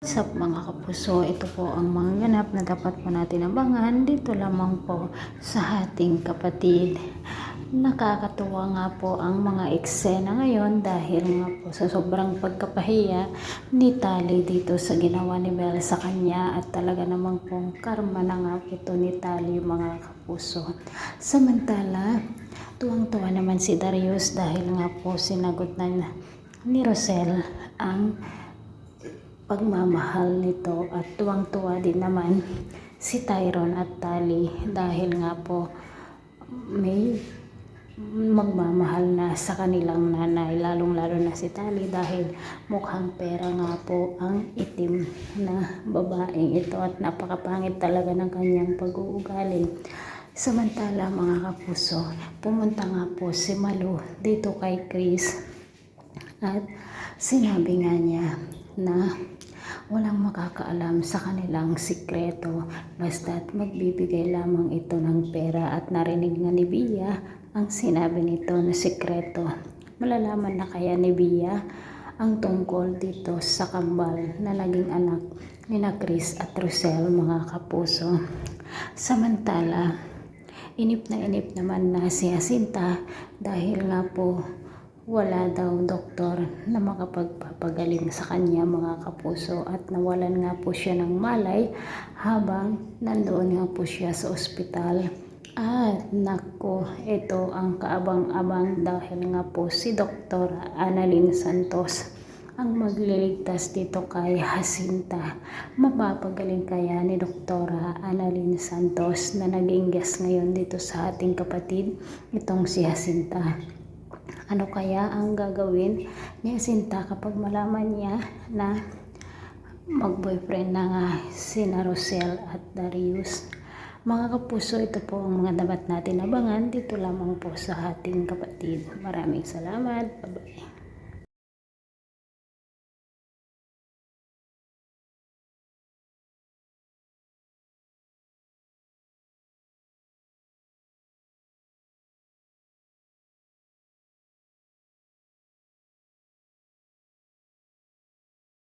Up mga kapuso? Ito po ang mga ganap na dapat po natin abangan dito lamang po sa ating kapatid. Nakakatuwa nga po ang mga eksena ngayon dahil nga po sa sobrang pagkapahiya ni Tali dito sa ginawa ni Bella sa kanya at talaga namang pong karma na nga ito ni Tali mga kapuso. Samantala, tuwang-tuwa naman si Darius dahil nga po sinagot na ni Rosel ang pagmamahal nito at tuwang-tuwa din naman si Tyron at Tali dahil nga po may magmamahal na sa kanilang nanay lalong-lalo na si Tali dahil mukhang pera nga po ang itim na babaeng ito at napakapangit talaga ng kanyang pag-uugali. Samantala mga kapuso, pumunta nga po si Malu dito kay Chris at sinabi nga niya na makakaalam sa kanilang sikreto basta't magbibigay lamang ito ng pera at narinig nga ni Bia ang sinabi nito na sikreto. Malalaman na kaya ni Bia ang tungkol dito sa kambal na naging anak ni na Chris at Rosel mga kapuso. Samantala, inip na inip naman na si Jacinta dahil nga po wala daw doktor na makapagpapagaling sa kanya mga kapuso at nawalan nga po siya ng malay habang nandoon nga po siya sa ospital. At nako, ito ang kaabang-abang dahil nga po si Dr. Annalyn Santos ang magliligtas dito kay Jacinta. Mapapagaling kaya ni Dr. Annalyn Santos na naging guest ngayon dito sa ating kapatid, itong si Jacinta. Ano kaya ang gagawin ni Jacinta kapag malaman niya na mag-boyfriend na nga si Rosel at Darius? Mga kapuso, ito po ang mga dapat natin abangan dito lamang po sa ating kapatid. Maraming salamat. Bye-bye.